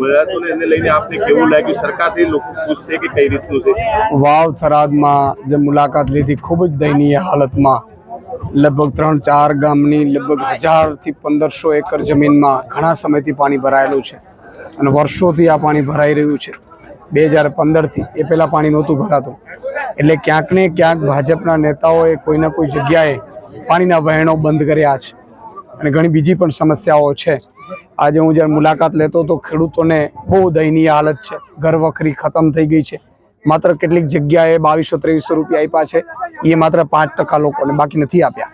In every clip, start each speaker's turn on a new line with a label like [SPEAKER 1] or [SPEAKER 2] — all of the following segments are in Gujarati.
[SPEAKER 1] મળ્યા ને એને લઈને આપને કેવું લાગ્યું? સરકારથી લોકો ખુશ કે કઈ રીતનું છે?
[SPEAKER 2] વાવ થરાદમાં જે મુલાકાત લીધી, ખૂબ જ દયનીય હાલતમાં. લગભગ ત્રણ ચાર ગામની લગભગ હજારથી પંદરસો એકર જમીનમાં ઘણા સમયથી પાણી ભરાયેલું છે અને વર્ષોથી આ પાણી ભરાઈ રહ્યું છે. બે હજાર પંદરથી એ પહેલાં પાણી નહોતું ભરાતું. એટલે ક્યાંક ને ક્યાંક ભાજપના નેતાઓએ કોઈના કોઈ જગ્યાએ પાણીના વહેણો બંધ કર્યા છે. અને ઘણી બીજી પણ સમસ્યાઓ છે. આજે હું જ્યારે મુલાકાત લેતો તો ખેડૂતોને બહુ દયનીય હાલત છે. ઘર વખરી ખતમ થઈ ગઈ છે. માત્ર કેટલીક જગ્યાએ બાવીસો ત્રેવીસો રૂપિયા આપ્યા છે. એ માત્ર પાંચ ટકા લોકોને બાકી નથી આપ્યા.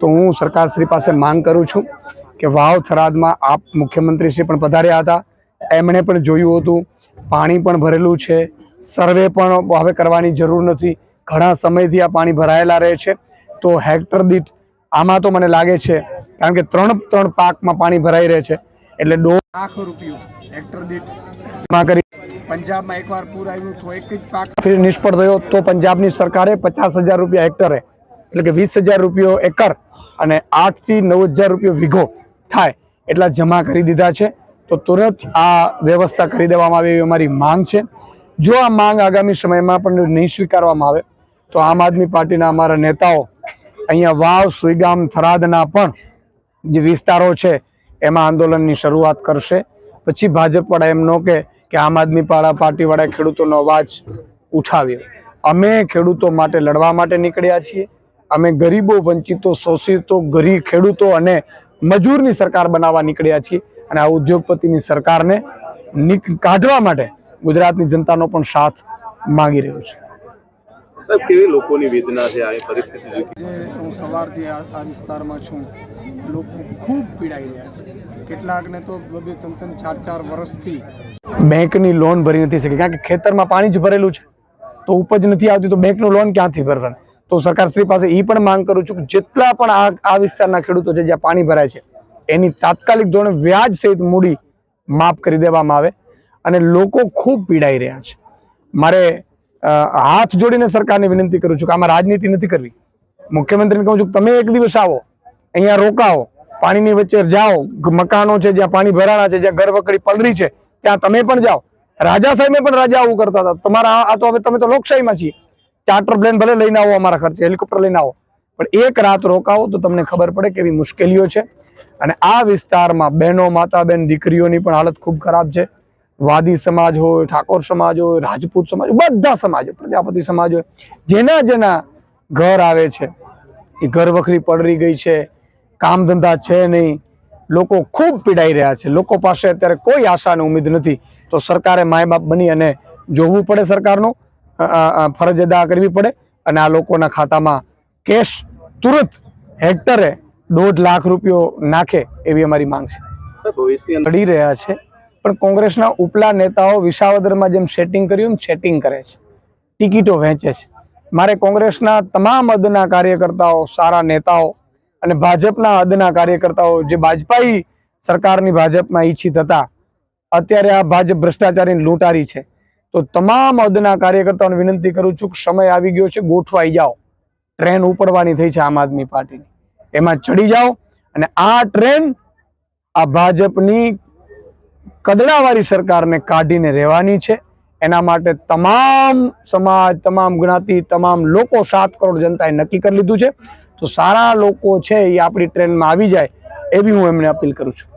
[SPEAKER 2] તો હું સરકારશ્રી પાસે માંગ કરું છું કે વાવ થરાદમાં આપ મુખ્યમંત્રીશ્રી પણ પધાર્યા હતા. એમણે પણ જોયું હતું. પાણી પણ ભરેલું છે. સર્વે પણ હવે કરવાની જરૂર નથી. ઘણા સમયથી આ પાણી ભરાયેલા રહે છે. તો હેક્ટર દીઠ આમાં તો મને લાગે છે. કારણ કે ત્રણ ત્રણ પાકમાં પાણી ભરાઈ રહે છે. એટલે દોઢ લાખ રૂપિયો હેક્ટર દીઠ. જમા કરી. પંજાબમાં એકવાર પૂર આવ્યું તો એક જ પાક ફિર નિષ્ફળ થયો તો પંજાબની સરકારે પચાસ હજાર રૂપિયા હેક્ટરે એટલે કે વીસ હજાર રૂપિયો એકર અને આઠથી નવ હજાર રૂપિયો વીઘો થાય એટલા જમા કરી દીધા છે. તો તુરંત આ વ્યવસ્થા કરી દેવામાં આવે એવી અમારી માંગ છે. જો આ માંગ આગામી સમયમાં પણ નહીં સ્વીકારવામાં આવે તો આમ આદમી પાર્ટીના અમારા નેતાઓ અહીંયા વાવ સુઈગામ થરાદના પણ જે વિસ્તારો છે એમાં આંદોલનની શરૂઆત કરશે. પછી ભાજપવાળા એમ ન કે આમ આદમી પાડા પાર્ટીવાળાએ ખેડૂતોનો અવાજ ઉઠાવ્યો. અમે ખેડૂતો માટે લડવા માટે નીકળ્યા છીએ. અમે ગરીબો, વંચિતો, શોષિતો, ગરીબ ખેડૂતો અને મજૂરની સરકાર બનાવવા નીકળ્યા છીએ અને આ ઉદ્યોગપતિની સરકારને કાઢવા માટે ગુજરાતની જનતાનો પણ સાથ માંગી રહ્યો છે.
[SPEAKER 1] સાહેબ કેવી લોકોની વેદના છે આ પરિસ્થિતિ
[SPEAKER 2] જે હું સવારથી આ વિસ્તારમાં છું લોકો ખૂબ પીડાઈ રહ્યા છે. કેટલાકને તો બે ત્રણ ત્રણ ચાર ચાર વર્ષથી બેંકની લોન ભરી નથી શકી. કારણ કે ખેતરમાં પાણી જ ભરેલું છે. તો ઉપજ નથી આવતી તો બેંકનું લોન ક્યાંથી ભરવાની? તો સરકારશ્રી પાસે એ પણ માંગ કરું છું કે જેટલા પણ આ આ વિસ્તારના ખેડૂતો છે જ્યાં પાણી ભરાય છે એની તાત્કાલિક ધોરણે વ્યાજ સહિત મૂડી માફ કરી દેવામાં આવે અને લોકો ખૂબ પીડાઈ રહ્યા છે. મારે હાથ જોડીને સરકારને વિનંતી કરું છું કે આમાં રાજનીતિ નથી કરવી. મુખ્યમંત્રીને કહું છું તમે એક દિવસ આવો, અહીંયા રોકાઓ, પાણીની વચ્ચે જાઓ મકાનો છે જ્યાં પાણી ભરાણા છે, જ્યાં ગરવકડી પલરી છે, ત્યાં તમે પણ જાઓ. રાજા સાહેબે પણ રાજા આવું કરતા હતા. તમારા આ- તો હવે તમે તો લોકશાહીમાં છીએ. ચાર્ટર પ્લેન ભલે લઈને આવો અમારા ખર્ચે, હેલિકોપ્ટર લઈને આવો. પણ એક રાત રોકાવો તો તમને ખબર પડે કેવી મુશ્કેલીઓ છે. અને આ વિસ્તારમાં બહેનો માતા બેન દીકરીઓની પણ હાલત ખૂબ ખરાબ છે. વાદી સમાજ હોય ઠાકોર સમાજ હોય રાજપૂત સમાજ હોય, બધા સમાજ હોય પ્રજાપતિ સમાજ હોય જેના જેના ઘર આવે છે. એ ઘર વખરી પડરી ગઈ છે. કામ ધંધા છે નહીં. લોકો ખૂબ પીડાઈ રહ્યા છે. લોકો પાસે અત્યારે કોઈ આશા અને ઉમેદ નથી. તો સરકારે માય બાપ બની અને જોવું પડે સરકારનું. ફરજ અદા કરવી પડે અને આ લોકોના ખાતામાં કેશ તુરંત હેક્ટરે દોઢ લાખ રૂપિયો નાખે એવી અમારી માંગ છે. લડી રહ્યા છે. પણ કોંગ્રેસના ઉપલા નેતાઓ વિસાવદરમાં જેમ સેટિંગ કર્યું, એમ સેટિંગ કરે છે. ટિકિટો વહેંચે છે. મારે કોંગ્રેસના તમામ અદના કાર્યકર્તાઓ, સારા નેતાઓ અને ભાજપના અદના કાર્યકર્તાઓ જે ભાજપાઈ સરકારની ભાજપમાં ઈચ્છિત હતા, અત્યારે આ ભાજપ ભ્રષ્ટાચારની લૂંટારી છે. તો તમામ અદના કાર્યકર્તાઓને વિનંતી કરું છું કે સમય આવી ગયો છે, ગોઠવાઈ જાઓ. ટ્રેન ઉપડવાની થઈ છે આમ આદમી પાર્ટીની. એમાં ચડી જાઓ અને આ ટ્રેન આ ભાજપની કદડાવાળી સરકારને કાઢીને રહેવાની છે. એના માટે તમામ સમાજ, તમામ જ્ઞાતિ, તમામ લોકો સાત કરોડ જનતાએ નક્કી કરી લીધું છે. તો સારા લોકો છે એ આપણી ટ્રેનમાં આવી જાય એવી હું એમને અપીલ કરું છું.